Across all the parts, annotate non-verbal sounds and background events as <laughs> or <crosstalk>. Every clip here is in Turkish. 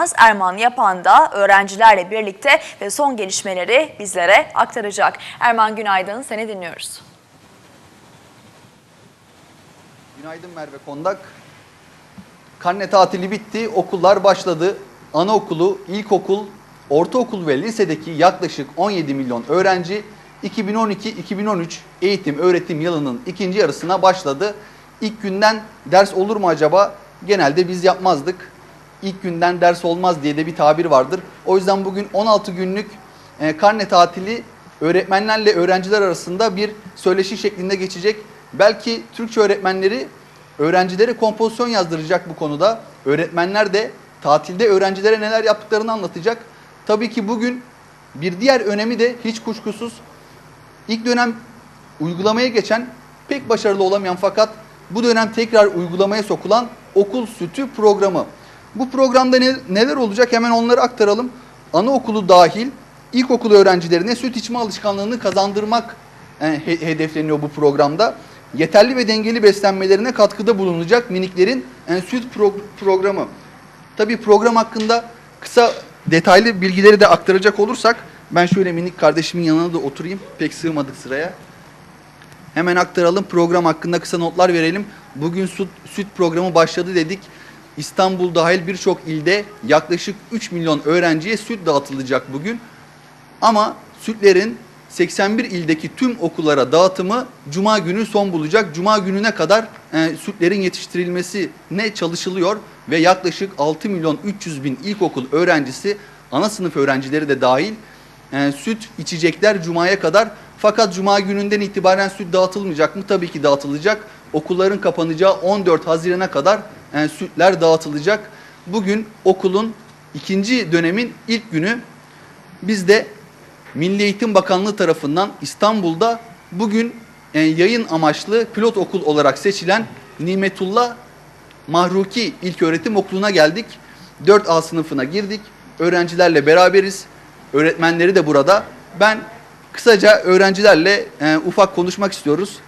muhabirimiz Erman Yapan da öğrencilerle birlikte ve son gelişmeleri bizlere aktaracak. Erman günaydın, seni dinliyoruz. Günaydın Merve Kondak. Karne tatili bitti, okullar başladı. Anaokulu, ilkokul, ortaokul ve lisedeki yaklaşık 17 milyon öğrenci 2012-2013 eğitim öğretim yılının ikinci yarısına başladı. İlk günden ders olur mu acaba? Genelde biz yapmazdık. İlk günden ders olmaz diye de bir tabir vardır. O yüzden bugün 16 günlük e, karne tatili öğretmenlerle öğrenciler arasında bir söyleşi şeklinde geçecek. Belki Türkçe öğretmenleri öğrencilere kompozisyon yazdıracak bu konuda. Öğretmenler de tatilde öğrencilere neler yaptıklarını anlatacak. Tabii ki bugün bir diğer önemi de hiç kuşkusuz ilk dönem uygulamaya geçen pek başarılı olamayan fakat bu dönem tekrar uygulamaya sokulan okul sütü programı. Bu programda ne- neler olacak hemen onları aktaralım. Anaokulu dahil ilkokul öğrencilerine süt içme alışkanlığını kazandırmak e, he- hedefleniyor bu programda. Yeterli ve dengeli beslenmelerine katkıda bulunacak miniklerin e, süt pro- programı. Tabii program hakkında kısa detaylı bilgileri de aktaracak olursak ben şöyle minik kardeşimin yanına da oturayım. Pek sığmadık sıraya. Hemen aktaralım. Program hakkında kısa notlar verelim. Bugün süt, süt programı başladı dedik. İstanbul dahil birçok ilde yaklaşık 3 milyon öğrenciye süt dağıtılacak bugün. Ama sütlerin 81 ildeki tüm okullara dağıtımı Cuma günü son bulacak. Cuma gününe kadar e, sütlerin yetiştirilmesi ne çalışılıyor ve yaklaşık 6 milyon 300 bin ilkokul öğrencisi, ana sınıf öğrencileri de dahil e, süt içecekler Cuma'ya kadar. Fakat Cuma gününden itibaren süt dağıtılmayacak mı? Tabii ki dağıtılacak. Okulların kapanacağı 14 Haziran'a kadar e, sütler dağıtılacak. Bugün okulun ikinci dönemin ilk günü. Biz de Milli Eğitim Bakanlığı tarafından İstanbul'da bugün e, yayın amaçlı pilot okul olarak seçilen Nimetullah Mahruki İlköğretim Okulu'na geldik. 4A sınıfına girdik. Öğrencilerle beraberiz. Öğretmenleri de burada. Ben kısaca öğrencilerle e, ufak konuşmak istiyoruz.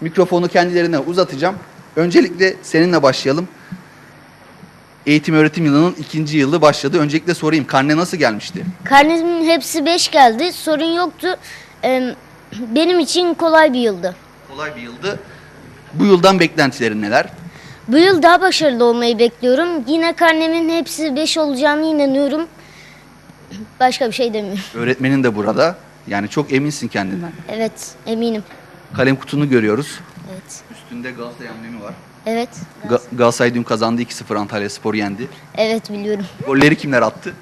Mikrofonu kendilerine uzatacağım. Öncelikle seninle başlayalım. Eğitim öğretim yılının ikinci yılı başladı. Öncelikle sorayım karne nasıl gelmişti? Karnemin hepsi 5 geldi. Sorun yoktu. Ee, Benim için kolay bir yıldı. Kolay bir yıldı. Bu yıldan beklentilerin neler? Bu yıl daha başarılı olmayı bekliyorum. Yine karnemin hepsi 5 olacağını inanıyorum. Başka bir şey demiyorum. Öğretmenin de burada. Yani çok eminsin kendinden. Evet, eminim. Kalem kutunu görüyoruz. Evet. Üstünde Galatasaray amblemi var. Evet. Ga- Galatasaray dün kazandı 2-0 Antalya Spor yendi. Evet biliyorum. Golleri kimler attı?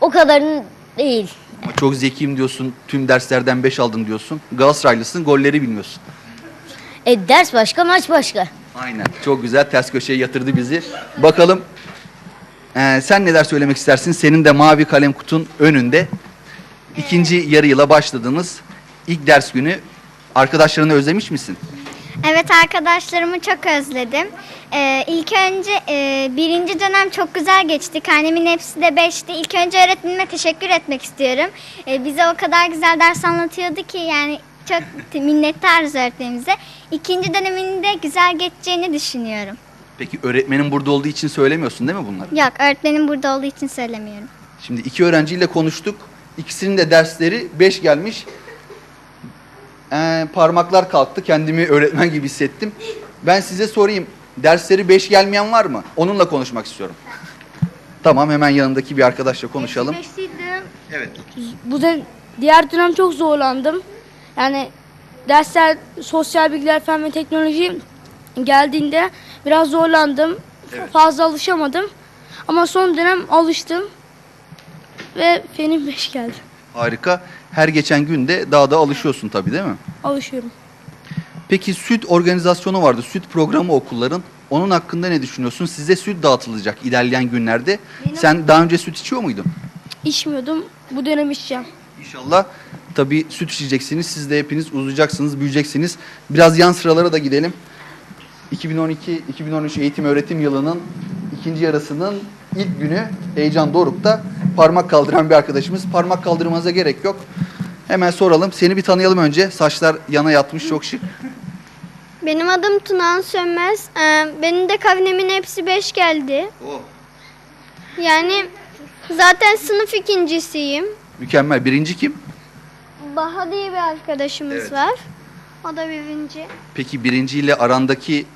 O kadarın değil. Ama çok zekiyim diyorsun. Tüm derslerden 5 aldın diyorsun. Galatasaraylısın golleri bilmiyorsun. E, ders başka, maç başka. Aynen. Çok güzel ters köşeye yatırdı bizi. Bakalım eee, sen neler söylemek istersin? Senin de mavi kalem kutun önünde. İkinci yarı yıla başladınız. İlk ders günü arkadaşlarını özlemiş misin? Evet arkadaşlarımı çok özledim. Ee, ilk önce e, birinci dönem çok güzel geçti. Karnemin hepsi de beşti. İlk önce öğretmenime teşekkür etmek istiyorum. Ee, bize o kadar güzel ders anlatıyordu ki yani çok minnettarız öğretmenimize. İkinci döneminin de güzel geçeceğini düşünüyorum. Peki öğretmenin burada olduğu için söylemiyorsun değil mi bunları? Yok öğretmenim burada olduğu için söylemiyorum. Şimdi iki öğrenciyle konuştuk. İkisinin de dersleri 5 gelmiş. Ee, parmaklar kalktı. Kendimi öğretmen gibi hissettim. Ben size sorayım. Dersleri 5 gelmeyen var mı? Onunla konuşmak istiyorum. Tamam hemen yanındaki bir arkadaşla konuşalım. Evet. Bu da diğer dönem çok zorlandım. Yani dersler sosyal bilgiler fen ve teknoloji geldiğinde biraz zorlandım. Fazla alışamadım. Ama son dönem alıştım. Ve fenim 5 geldi. Harika. Her geçen günde daha da alışıyorsun tabii değil mi? Alışıyorum. Peki süt organizasyonu vardı. Süt programı okulların. Onun hakkında ne düşünüyorsun? Size süt dağıtılacak ilerleyen günlerde. Sen daha önce süt içiyor muydun? İçmiyordum. Bu dönem içeceğim. İnşallah tabii süt içeceksiniz. Siz de hepiniz uzayacaksınız, büyüyeceksiniz. Biraz yan sıralara da gidelim. 2012-2013 eğitim öğretim yılının ikinci yarısının ilk günü Heyecan Doruk'ta parmak kaldıran bir arkadaşımız. Parmak kaldırmanıza gerek yok. Hemen soralım. Seni bir tanıyalım önce. Saçlar yana yatmış çok şık. Benim adım Tunan Sönmez. Ee, benim de karnemin hepsi beş geldi. Oh. Yani zaten sınıf ikincisiyim. Mükemmel. Birinci kim? Baha diye bir arkadaşımız Evet. var. O da birinci. Peki birinciyle arandaki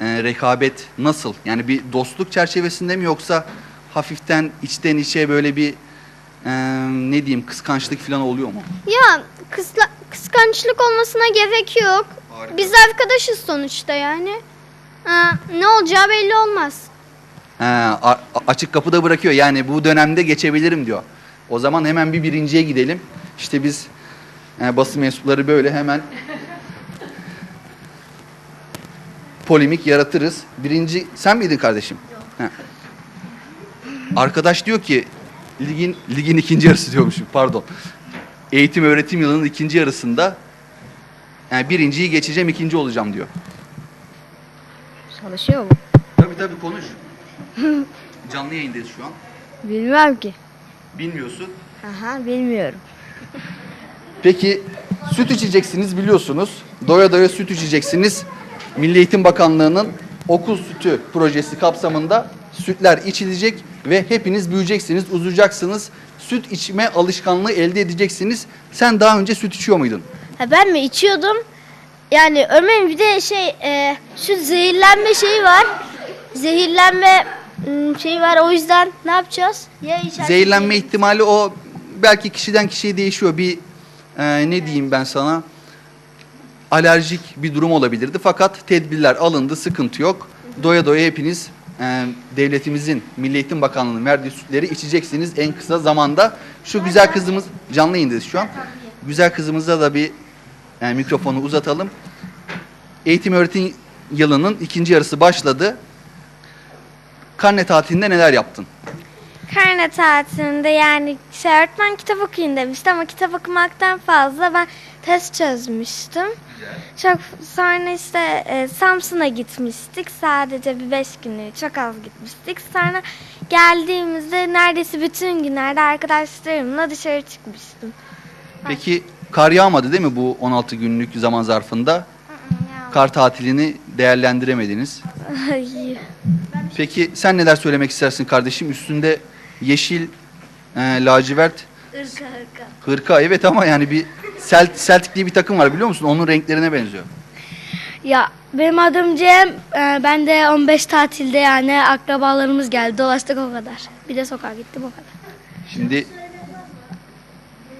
e, rekabet nasıl? Yani bir dostluk çerçevesinde mi yoksa hafiften içten içe böyle bir e, ne diyeyim kıskançlık falan oluyor mu? Ya kısla, kıskançlık olmasına gerek yok. Harika. Biz arkadaşız sonuçta yani. Ha, ne olacağı belli olmaz. He, a- açık kapıda bırakıyor. Yani bu dönemde geçebilirim diyor. O zaman hemen bir birinciye gidelim. İşte biz e, basın mensupları böyle hemen polemik yaratırız. Birinci sen miydin kardeşim? He. Arkadaş diyor ki ligin ligin ikinci yarısı diyormuşum pardon. Eğitim öğretim yılının ikinci yarısında yani birinciyi geçeceğim ikinci olacağım diyor. Çalışıyor mu? Tabii tabii konuş. <laughs> Canlı yayındayız şu an. Bilmem ki. Bilmiyorsun. Aha bilmiyorum. Peki süt içeceksiniz biliyorsunuz. Doya doya süt içeceksiniz. Milli Eğitim Bakanlığı'nın okul sütü projesi kapsamında sütler içilecek ve hepiniz büyüyeceksiniz, uzayacaksınız. Süt içme alışkanlığı elde edeceksiniz. Sen daha önce süt içiyor muydun? Ha, ben mi içiyordum? Yani örneğin bir de şey e, şu zehirlenme şeyi var. Zehirlenme ım, şeyi var o yüzden ne yapacağız? Ya içeride- Zehirlenme ihtimali o belki kişiden kişiye değişiyor. Bir e, ne diyeyim ben sana alerjik bir durum olabilirdi. Fakat tedbirler alındı, sıkıntı yok. Doya doya hepiniz e, devletimizin, Milli Eğitim Bakanlığı'nın verdiği sütleri içeceksiniz en kısa zamanda. Şu güzel kızımız, canlı yayındayız şu an. Güzel kızımıza da bir e, mikrofonu uzatalım. Eğitim öğretim yılının ikinci yarısı başladı. Karne tatilinde neler yaptın? Karne tatilinde yani şey, öğretmen kitap okuyun demişti ama kitap okumaktan fazla ben test çözmüştüm. Çok sonra işte e, Samsun'a gitmiştik. Sadece bir beş günlük çok az gitmiştik. Sonra geldiğimizde neredeyse bütün günlerde arkadaşlarımla dışarı çıkmıştım. Peki kar yağmadı değil mi bu 16 günlük zaman zarfında? Kar tatilini değerlendiremediniz. Hayır. Peki sen neler söylemek istersin kardeşim? Üstünde yeşil, e, lacivert, hırka. Evet ama yani bir Celt, Celtic diye bir takım var biliyor musun? Onun renklerine benziyor. Ya benim adım Cem. Ee, ben de 15 tatilde yani akrabalarımız geldi. Dolaştık o kadar. Bir de sokağa gittim o kadar. Şimdi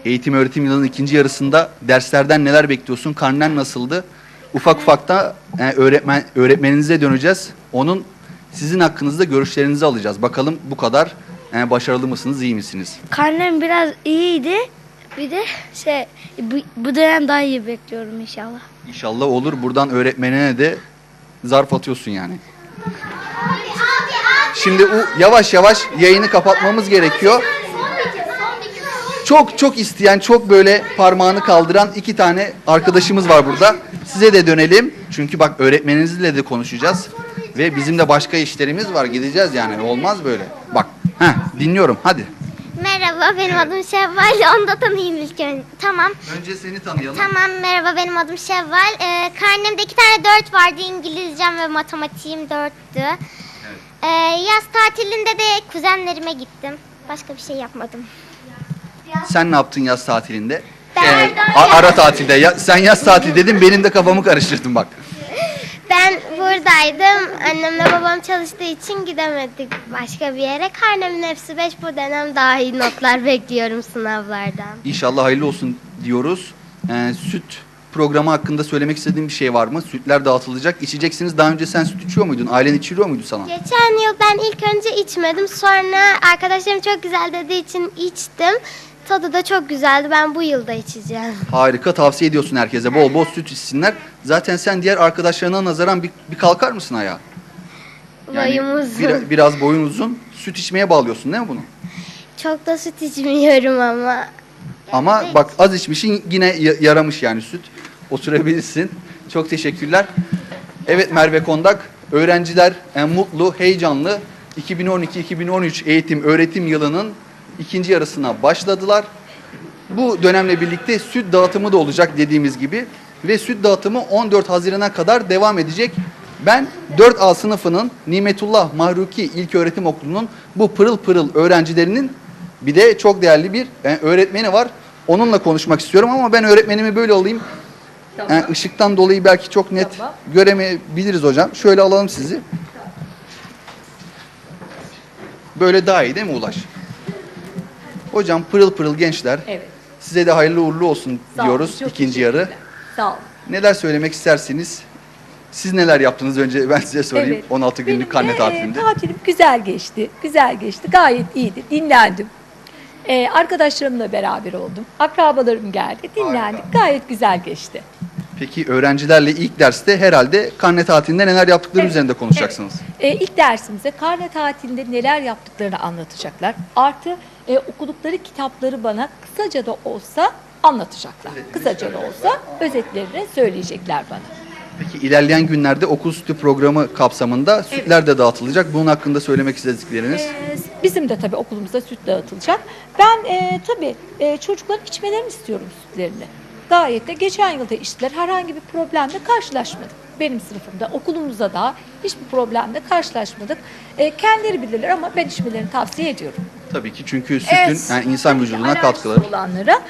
eğitim öğretim yılının ikinci yarısında derslerden neler bekliyorsun? Karnen nasıldı? Ufak ufak da e, öğretmen öğretmeninize döneceğiz. Onun sizin hakkınızda görüşlerinizi alacağız. Bakalım bu kadar e, başarılı mısınız, iyi misiniz? Karnem biraz iyiydi. Bir de şey bu, bu dönem daha iyi bekliyorum inşallah. İnşallah olur. Buradan öğretmenine de zarf atıyorsun yani. Şimdi u, yavaş yavaş yayını kapatmamız gerekiyor. Çok çok isteyen, çok böyle parmağını kaldıran iki tane arkadaşımız var burada. Size de dönelim. Çünkü bak öğretmeninizle de konuşacağız. Ve bizim de başka işlerimiz var. Gideceğiz yani. Olmaz böyle. Bak. Heh, dinliyorum. Hadi. Merhaba benim adım Şevval. <laughs> Onu da tanıyayım ilk önce. Tamam. Önce seni tanıyalım. Tamam merhaba benim adım Şevval. Ee, karnemde iki tane dört vardı. İngilizcem ve matematiğim dörttü. Ee, yaz tatilinde de kuzenlerime gittim. Başka bir şey yapmadım. Sen ne yaptın yaz tatilinde? Ben- Ee, ara tatilde. Ya, sen yaz tatil dedin benim de kafamı karıştırdın bak. Ben buradaydım. Annemle babam çalıştığı için gidemedik başka bir yere. Karnemin hepsi beş bu dönem daha iyi notlar bekliyorum sınavlardan. İnşallah hayırlı olsun diyoruz. Ee, süt programı hakkında söylemek istediğin bir şey var mı? Sütler dağıtılacak. İçeceksiniz. Daha önce sen süt içiyor muydun? Ailen içiriyor muydu sana? Geçen yıl ben ilk önce içmedim. Sonra arkadaşlarım çok güzel dediği için içtim. Tadı da çok güzeldi. Ben bu yılda içeceğim. Harika. Tavsiye ediyorsun herkese. Bol bol süt içsinler. Zaten sen diğer arkadaşlarına nazaran bir, bir kalkar mısın ayağa? Boyum uzun. bir- biraz boyun uzun. Süt içmeye bağlıyorsun değil mi bunu? Çok da süt içmiyorum ama. Ama bak az içmişin yine ya- yaramış yani süt. Oturabilirsin. Çok teşekkürler. Evet Merve Kondak, öğrenciler en mutlu, heyecanlı 2012-2013 eğitim öğretim yılının ikinci yarısına başladılar. Bu dönemle birlikte süt dağıtımı da olacak dediğimiz gibi ve süt dağıtımı 14 Haziran'a kadar devam edecek. Ben 4A sınıfının Nimetullah Mahruki İlköğretim Okulu'nun bu pırıl pırıl öğrencilerinin bir de çok değerli bir e, öğretmeni var. Onunla konuşmak istiyorum ama ben öğretmenimi böyle alayım. Yani ışıktan dolayı belki çok net göremeyebiliriz hocam. Şöyle alalım sizi. Böyle daha iyi değil mi Ulaş? Hocam pırıl pırıl gençler. Evet. Size de hayırlı uğurlu olsun Sağ diyoruz ikinci yarı. Sağ olun. Neler söylemek istersiniz? Siz neler yaptınız önce <laughs> ben size sorayım. Evet. 16 Benim günlük karne de, tatilinde. E, tatilim güzel geçti. Güzel geçti. Gayet iyiydi. Dinlendim. E, arkadaşlarımla beraber oldum. Akrabalarım geldi. Dinlendik. Gayet güzel geçti. Peki öğrencilerle ilk derste herhalde karne tatilinde neler yaptıkları Evet, üzerinde konuşacaksınız. E, ilk dersimize karne tatilinde neler yaptıklarını anlatacaklar. Artı e, okudukları kitapları bana kısaca da olsa anlatacaklar. Kısaca da olsa özetlerini söyleyecekler bana. Peki ilerleyen günlerde okul sütü programı kapsamında sütler de dağıtılacak. Bunun hakkında söylemek istedikleriniz. Ee, Bizim de tabii okulumuzda süt dağıtılacak. Ben e, tabii e, çocukların içmelerini istiyorum sütlerini. Gayet de geçen yılda içtiler. Herhangi bir problemle karşılaşmadık. Benim sınıfımda, okulumuzda da hiçbir problemle karşılaşmadık. E, kendileri bilirler ama ben içmelerini tavsiye ediyorum. Tabii ki çünkü sütün Evet. yani insan vücuduna katkıları. olanlara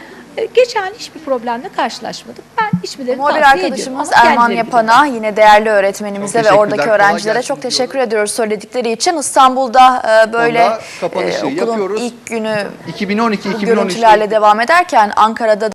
geçen hiçbir problemle karşılaşmadık. Ben içmelerini Muhabir tavsiye ediyorum. arkadaşımız ama Erman kendileri Yapan'a yine değerli öğretmenimize Çok ve oradaki teşekkürler, kolay öğrencilere gelsin çok diyoruz. teşekkür ediyoruz söyledikleri için. İstanbul'da e, böyle Onda kapanışı e, okulun yapıyoruz. ilk günü bu 2012-2013 görüntülerle devam ederken Ankara'da